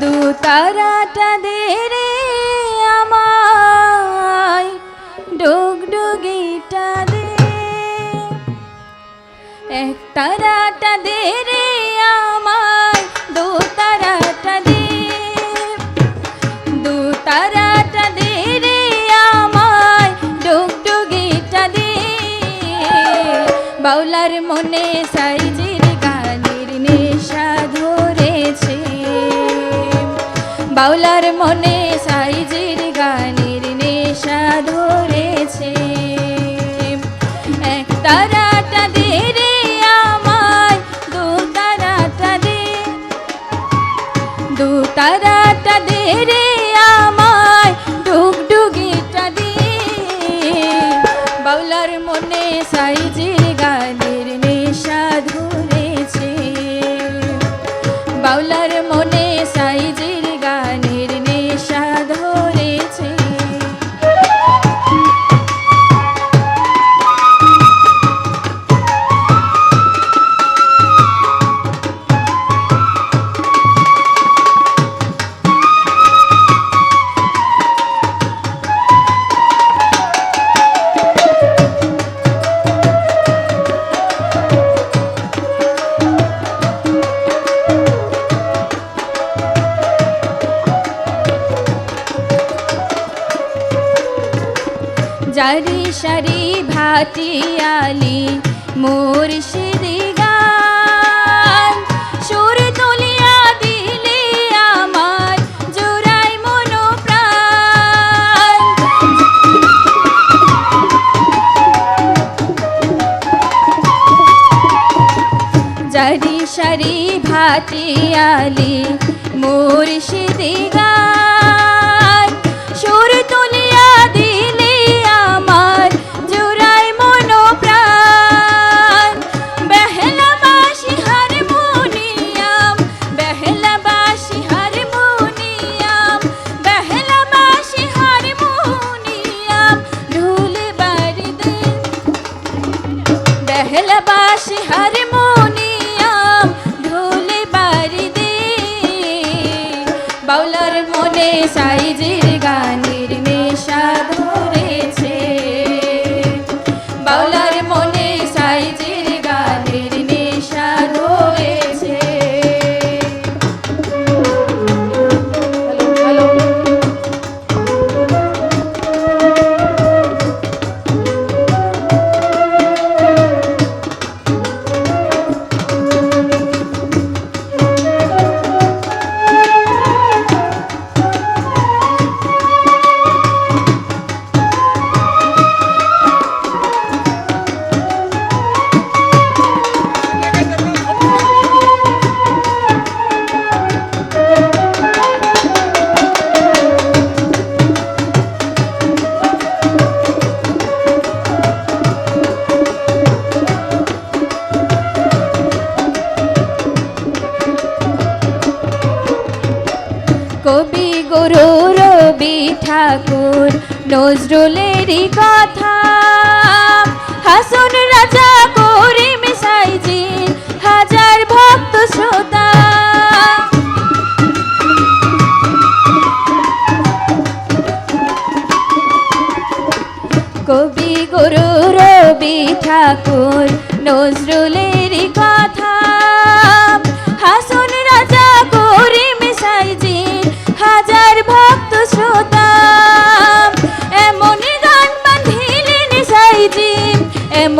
দু তারাটা দে রে আমায়। ডুগডুগিটা দে। এক তারাটা দে রে আমায়, দু তারাটা দে। দু তারাটা দে রে আমায়, ডুগডুগিটা দে। বাউলার মনে সাইজির বাউলার মনে সাইজির গানের নেশা ধরেছে। এক তারাটা দে রে আমায়, দু তারাটা দে। দু তারাটা দে রে আমায়, ডুগডুগিটা দে। বাউলার মনে সাইজির গানের নেশা ধরেছে। বাউলার জারি সারি ভাটিয়ালি মুর্শিদি গান। সুর তুলিয়া দিলে আমার জোড়াই মনো প্রাণ জারি সারি ভাটিয়ালি মুর্শিদি গান। মনে সাইজির কবি গুরু রবি ঠাকুর নজরুলেরই কথা। হাসন রাজা করিম সাইজি হাজার ভক্ত শ্রোতা। কবি গুরু রবি ঠাকুর নজরুলেরই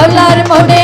বাউলার মনে